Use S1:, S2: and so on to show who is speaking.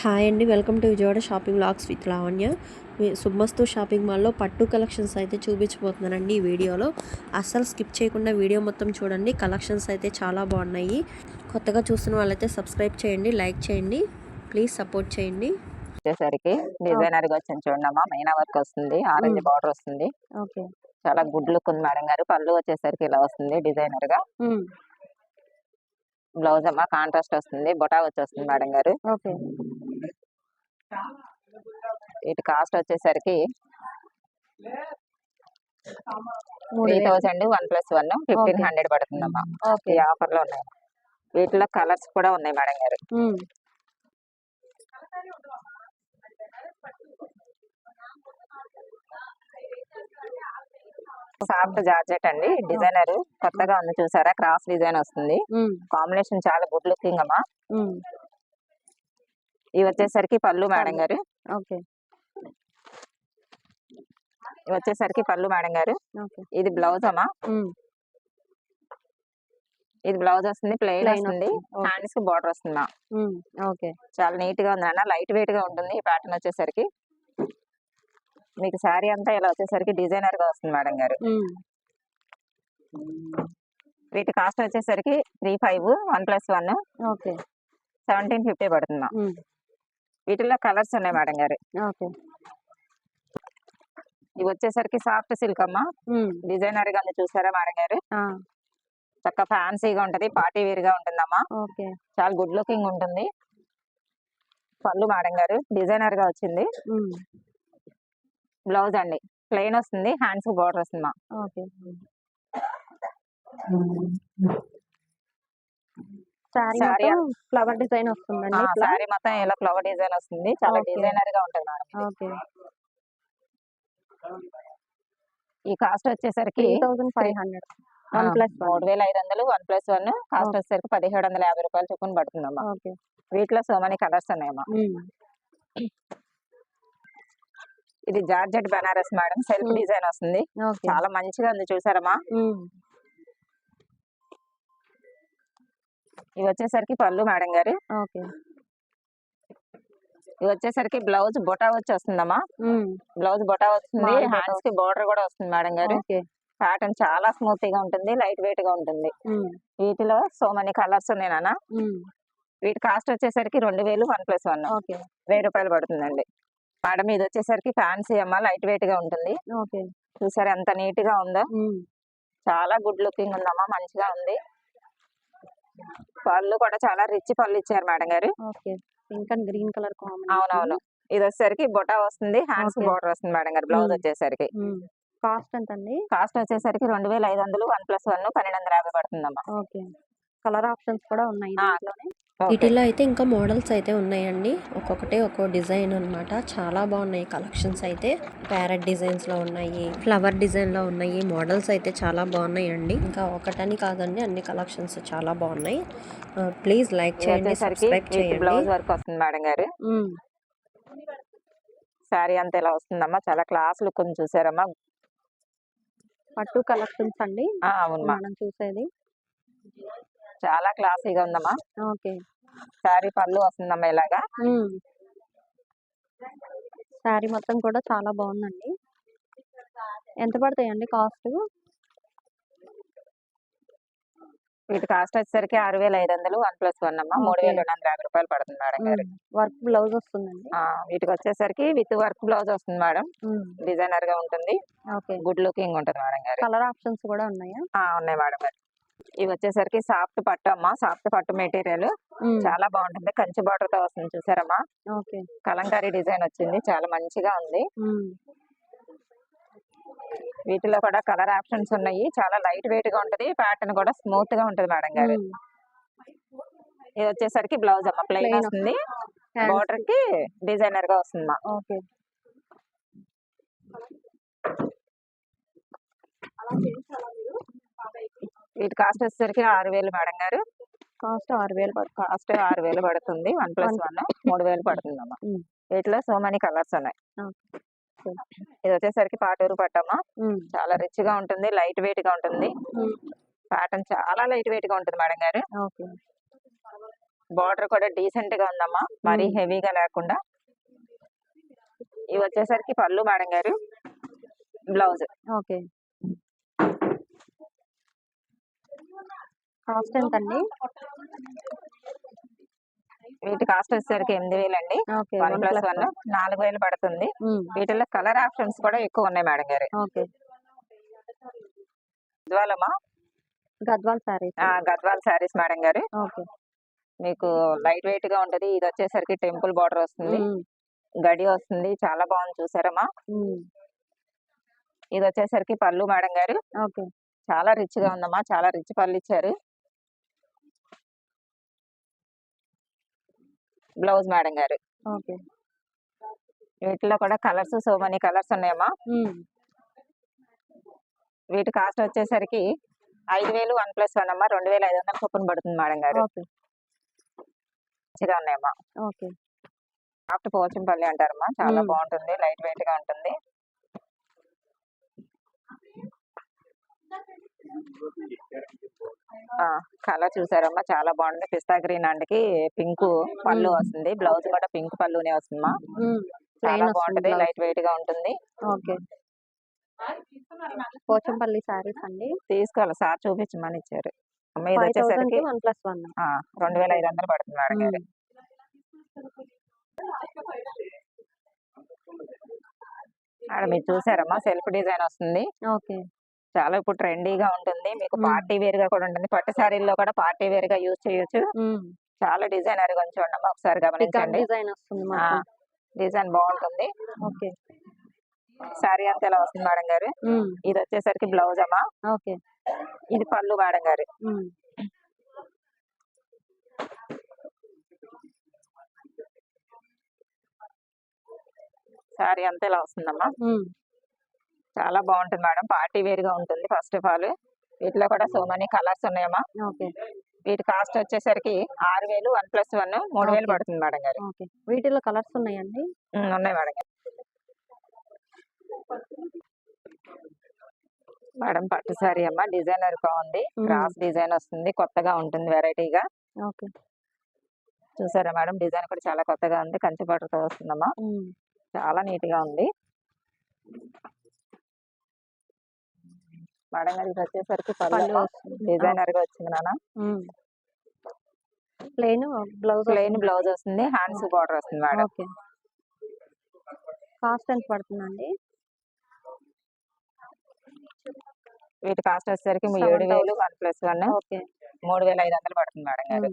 S1: Hi అండి welcome to Vijayawada shopping vlogs with Lavanya. సుమస్తు shopping మాల్లో పట్టు కలెక్షన్స్ అయితే చూపించబోతున్నానండి ఈ వీడియోలో. అస్సలు స్కిప్ చేయకుండా వీడియో మొత్తం చూడండి కలెక్షన్స్ అయితే చాలా బాగున్నాయి. కొత్తగా చూస్తున్న వాళ్ళైతే సబ్స్క్రైబ్ చేయండి లైక్ చేయండి ప్లీజ్ సపోర్ట్ చేయండి.
S2: వచ్చేసరికి డిజైనర్గా వచ్చింది చూడమ్మా మైనా వర్క్ వస్తుంది ఆరెంజ్. బార్డర్ వస్తుంది.
S1: ఓకే.
S2: చాలా గుడ్ లుక్ ఉంది మేడం గారు పళ్ళు వచ్చేసరికి ఇలా వస్తుంది డిజైనర్గా బ్లౌజ్ అమ్మా కాంట్రాస్ట్ వస్తుంది బొటా వచ్చేస్తుంది మేడం గారు.
S1: ఓకే.
S2: వీటి కాస్ట్ వచ్చేసరికి three thousand one plus one fifteen. Hundred పడుతుందమ్మా. ఈ ఆఫర్లో ఉన్నాయి. వీటిలో కలర్స్ కూడా ఉన్నాయి మేడం గారు. సాఫ్ట్ జార్జెట్ అండి. డిజైనర్ కొత్తగా ఉంది చూసారా? క్రాస్ డిజైన్ వస్తుంది. కాంబినేషన్ చాలా గుడ్ లుకింగ్ అమ్మా. ఇవి వచ్చేసరికి పళ్ళు మేడం గారు.
S1: ఓకే.
S2: ఇవి వచ్చేసరికి పళ్ళు మేడం గారు. ఇది బ్లౌజ్ అమ్మా. ఇది బ్లౌజ్ వస్తుంది ప్లెయిన్ వస్తుంది. హ్యాండ్స్కి బార్డర్ వస్తుందా
S1: ఓకే.
S2: చాలా నీట్గా ఉంది అన్న లైట్ వెయిట్గా ఉంటుంది ఈ ప్యాటర్న్ వచ్చేసరికి. మీకు శారీ అంతా ఇలా వచ్చేసరికి డిజైనర్గా వస్తుంది మేడం గారు. వీటి కాస్ట్ వచ్చేసరికి three five one plus one.
S1: Okay.
S2: Seventy fifty పడుతుందా వీటిలో కలర్స్ ఉన్నాయి మేడం గారు. ఇవి వచ్చేసరికి సాఫ్ట్ సిల్క్ అమ్మా. డిజైనర్గా చూసారా మేడం గారు? చక్క ఫ్యాన్సీగా ఉంటది పార్టీ వేర్గా ఉంటుందమ్మా.
S1: ఓకే.
S2: చాలా గుడ్ లుకింగ్ ఉంటుంది. పళ్ళు మేడం గారు డిజైనర్గా వచ్చింది. బ్లౌజ్ అండి ప్లెయిన్ వస్తుంది హ్యాండ్స్ బార్డర్ వస్తుందమ్మా
S1: ఓకే. మొత్తం ఫ్లవర్ డిజైన్ వస్తుందండి
S2: సారీ మొత్తం ఇలా ఫ్లవర్ డిజైన్ వస్తుంది? చాలా. డిజైనర్గా ఉంటుంది మేడం
S1: ఓకే.
S2: ఈ కాస్ట్ వచ్చేసరికి
S1: thousand five hundred one plus
S2: మూడు వేల ఐదు వందలు వన్ ప్లస్ వన్ కాస్ట్. వచ్చేసరికి పదిహేడు వందల యాభై రూపాయలు చొప్పున పడుతుందమ్మా. వీటిలో సో మనీ కలర్స్ ఉన్నాయమ్మా. ఇది georgette Banaras madam self. Design వస్తుంది. చాలా మంచిగా ఉంది చూసారమ్మా. ఇవి వచ్చేసరికి పళ్ళు మేడం గారు.
S1: ఓకే.
S2: ఇవి వచ్చేసరికి బ్లౌజ్ బొటా వచ్చి వస్తుందమ్మా బ్లౌజ్ బొటా వస్తుంది. హ్యాండ్స్కి బార్డర్ కూడా వస్తుంది మేడం గారు.
S1: ఓకే.
S2: ప్యాటర్న్ చాలా స్మూత్గా ఉంటుంది లైట్ వెయిట్గా ఉంటుంది వీటిలో సో మనీ కలర్స్ ఉన్నాయి నాన్న. వీటి కాస్ట్ వచ్చేసరికి రెండు వేలు వన్ ప్లస్ వన్. వెయ్యి రూపాయలు పడుతుందండి. మేడం ఇది వచ్చేసరికి ఫ్యాన్సీ అమ్మ లైట్ వెయిట్గా ఉంటుంది.
S1: ఓకే.
S2: చూసారు ఎంత నీట్గా ఉందో చాలా గుడ్ లుకింగ్ ఉందమ్మా మంచిగా ఉంది. పళ్ళు కూడా చాలా రిచ్ పళ్ళు ఇచ్చారు madam garu.
S1: Okay. Pink and green colour
S2: అవునవును. ఇది వచ్చేసరికి బొటా వస్తుంది హ్యాండ్స్. బార్డర్ వస్తుంది మేడం గారు బ్లౌజ్. వచ్చేసరికి.
S1: కాస్ట్ ఎంత అండి
S2: కాస్ట్ వచ్చేసరికి రెండు వేల ఐదు వందలు వన్ ప్లస్ వన్ పన్నెండు వందల యాభై పడుతుందమ్మా.
S1: ఓకే. కలర్ ఆప్షన్స్ కూడా ఉన్నాయి. వీటిలో అయితే ఇంకా మోడల్స్ అయితే ఉన్నాయండి. ఒక్కొక్కటి ఒక్కో డిజైన్ అన్నమాట. చాలా బాగున్నాయి కలెక్షన్స్ అయితే. ప్యారెట్ డిజైన్స్లో ఉన్నాయి ఫ్లవర్ డిజైన్లో ఉన్నాయి. మోడల్స్ అయితే చాలా బాగున్నాయండి. ఇంకా ఒకటని కాదండి అన్ని కలెక్షన్స్ చాలా బాగున్నాయి. ప్లీజ్ లైక్ చేయండి సబ్స్క్రైబ్ చేయండి.
S2: బ్లౌజ్ వర్క్ వస్తుంది మేడం గారు. శారీ అంతా ఇలా వస్తుందమ్మా. చాలా క్లాస్ లుక్ ఉంది చూసారమ్మా.
S1: పట్టు కలెక్షన్స్ అండి. మనం చూసేది.
S2: చాలా క్లాసీగా ఉందమ్మా.
S1: ఓకే.
S2: శారీ పళ్ళు వస్తుందమ్మా ఇలాగా.
S1: శారీ మొత్తం కూడా చాలా బాగుందండి. ఎంత పడతాయండి కాస్ట్?
S2: వీటి కాస్ట్ వచ్చేసరికి ఆరు వేల ఐదు వందలు వన్ ప్లస్ వన్ అమ్మా. మూడు వేల రెండు వందల యాభై రూపాయలు పడుతుంది మేడం గారు
S1: వర్క్ బ్లౌజ్ వస్తుందండి.
S2: ఆ, వీటికి వచ్చేసరికి విత్ వర్క్ బ్లౌజ్ వస్తుంది మేడం. డిజైనర్గా ఉంటుంది.
S1: ఓకే.
S2: గుడ్ లుకింగ్ ఉంటుంది మేడం గారు
S1: కలర్ ఆప్షన్స్ కూడా ఉన్నాయా?
S2: ఉన్నాయి మేడం గారు ఇవి వచ్చేసరికి సాఫ్ట్ పట్టు అమ్మా. సాఫ్ట్ పట్టు మెటీరియల్. చాలా బాగుంటుంది. కంచి బార్డర్తో వస్తుంది చూసారమ్మా. కలంకారీ డిజైన్ వచ్చింది. చాలా మంచిగా ఉంది. వీటిలో కూడా కలర్ ఆప్షన్స్ ఉన్నాయి. చాలా లైట్ వెయిట్గా ఉంటది. ప్యాటర్న్ కూడా స్మూత్గా ఉంటది మేడం గారు. ఇది వచ్చేసరికి బ్లౌజ్ అమ్మ. ప్లెయిన్ వస్తుంది. బార్డర్కి డిజైనర్గా వస్తుంది మా
S1: ఓకే.
S2: వీటి కాస్ట్ వచ్చేసరికి ఆరు వేలు మేడం గారు.
S1: కాస్ట్ ఆరు వేలు
S2: కాస్ట్ ఆరు వేలు పడుతుంది. వన్ ప్లస్ వన్ మూడు వేలు పడుతుంది అమ్మా. వీటిలో సో మెనీ కలర్స్ ఉన్నాయి. ఇది వచ్చేసరికి పాటూరు పట్టమ్మా. చాలా రిచ్గా ఉంటుంది లైట్ వెయిట్గా ఉంటుంది. ప్యాటర్న్ చాలా లైట్ వెయిట్గా ఉంటుంది మేడం గారు.
S1: ఓకే.
S2: బార్డర్ కూడా డీసెంట్గా ఉందమ్మా. మరీ. హెవీగా లేకుండా. ఇవి వచ్చేసరికి పళ్ళు మేడం గారు. బ్లౌజ్.
S1: ఓకే. కాస్ట్ ఎంత అండి
S2: వీటి కాస్ట్ వచ్చేసరికి ఎనిమిది వేలు అండి వన్ ప్లస్ వన్ నాలుగు వేలు పడుతుంది. వీటిలో కలర్ ఆప్షన్స్ కూడా ఎక్కువ ఉన్నాయి మేడం గారు.
S1: ఓకే.
S2: గద్వాలమ్మా
S1: గద్వాల్ సారీస్.
S2: ఆ, గద్వాల్ శారీస్ మేడం గారు.
S1: ఓకే.
S2: మీకు లైట్ వెయిట్గా ఉంటది. ఇది వచ్చేసరికి టెంపుల్ బార్డర్ వస్తుంది. గడి వస్తుంది. చాలా బాగుంది చూసారమ్మా. ఇది వచ్చేసరికి పళ్ళు మేడం గారు.
S1: ఓకే.
S2: చాలా రిచ్గా ఉందమ్మా. చాలా రిచ్ పళ్ళు ఇచ్చారు. Blouse madam garu.
S1: ఓకే.
S2: వీటిలో కూడా కలర్స్ సో మనీ కలర్స్ ఉన్నాయమ్మా. వీటి కాస్ట్ వచ్చేసరికి ఐదు వేలు వన్ ప్లస్ వన్ అమ్మా. రెండు వేల ఐదు వందల చొప్పున పడుతుంది మేడం గారు.
S1: ఓకే.
S2: మంచిగా ఉన్నాయమ్మా.
S1: ఓకే.
S2: సాఫ్ట్ పోచంపల్లి అంటారమ్మా. చాలా. బాగుంటుంది లైట్ వెయిట్గా ఉంటుంది. కలర్ చూసారమ్మా చాలా బాగుంది. పిస్తా గ్రీన్ అండికి పింక్ పళ్ళు. వస్తుంది. బ్లౌజ్ కూడా పింక్ పళ్ళునే వస్తుందమ్మా. చాలా బాగుంటది లైట్ వెయిట్గా ఉంటుంది.
S1: ఓకే. పోచంపల్లి సారీస్ అండి.
S2: తీసుకోవాలి సార్ చూపించమని ఇచ్చారు. అమ్మ ఇది వచ్చేసరికి
S1: వన్ ప్లస్ వన్.
S2: ఆ, రెండు వేల ఐదు వందలు పడుతుంది మేడం గారు మేడం ఇది చూసారమ్మా సెల్ఫ్ డిజైన్ వస్తుంది.
S1: ఓకే.
S2: చాలా ఇప్పుడు ట్రెండీగా ఉంటుంది. మీకు. పార్టీ వేర్గా కూడా ఉంటుంది. పట్టు శారీల్లో కూడా పార్టీ వేర్గా యూజ్ చేయొచ్చు. చాలా డిజైనర్గా చూడండి ఒకసారి గమనించండి.
S1: డిజైన్ వస్తుంది
S2: డిజైన్ బాగుంటుంది.
S1: ఓకే.
S2: శారీ అంతా ఎలా వస్తుంది మేడం గారు? ఇది వచ్చేసరికి బ్లౌజ్ అమ్మా.
S1: ఓకే.
S2: ఇది పళ్ళు మేడం గారు. శారీ అంతా ఇలా వస్తుందమ్మా? చాలా బాగుంటుంది మేడం. పార్టీ వేర్గా ఉంటుంది ఫస్ట్ ఆఫ్ ఆల్. వీటిలో కూడా సో మనీ కలర్స్ ఉన్నాయమ్మా.
S1: ఓకే.
S2: వీటి కాస్ట్ వచ్చేసరికి ఆరు వేలు వన్ ప్లస్ వన్ మూడు వేలు. పడుతుంది మేడం గారు.
S1: ఓకే. వీటిలో కలర్స్ ఉన్నాయండి?
S2: ఉన్నాయి మేడం గారు. మేడం పట్టు సారీ అమ్మ డిజైనర్ బాగుంది
S1: ఉమ్.
S2: క్రాస్ డిజైన్ వస్తుంది కొత్తగా ఉంటుంది వెరైటీగా.
S1: ఓకే.
S2: చూసారా మేడం డిజైన్ కూడా చాలా కొత్తగా ఉంది కంచి పట్టుతో వస్తుందమ్మా. చాలా నీట్గా ఉంది. మేడం గారు ఇది వచ్చేసరికి
S1: పళ్ళు
S2: డిజైనర్గా వచ్చింది నాన్న.
S1: ప్లెయిన్ బ్లౌజ్
S2: ప్లెయిన్ బ్లౌజ్ వస్తుంది. హ్యాండ్స్ బార్డర్ వస్తుంది మేడం.
S1: ఓకే. కాస్ట్ ఎంత పడుతుందండి
S2: వీటి కాస్ట్ వచ్చేసరికి మీ ఏడు వేలు వన్ ప్లస్ వన్.
S1: ఓకే.
S2: మూడు వేల ఐదు వందలు పడుతుంది మేడం గారు.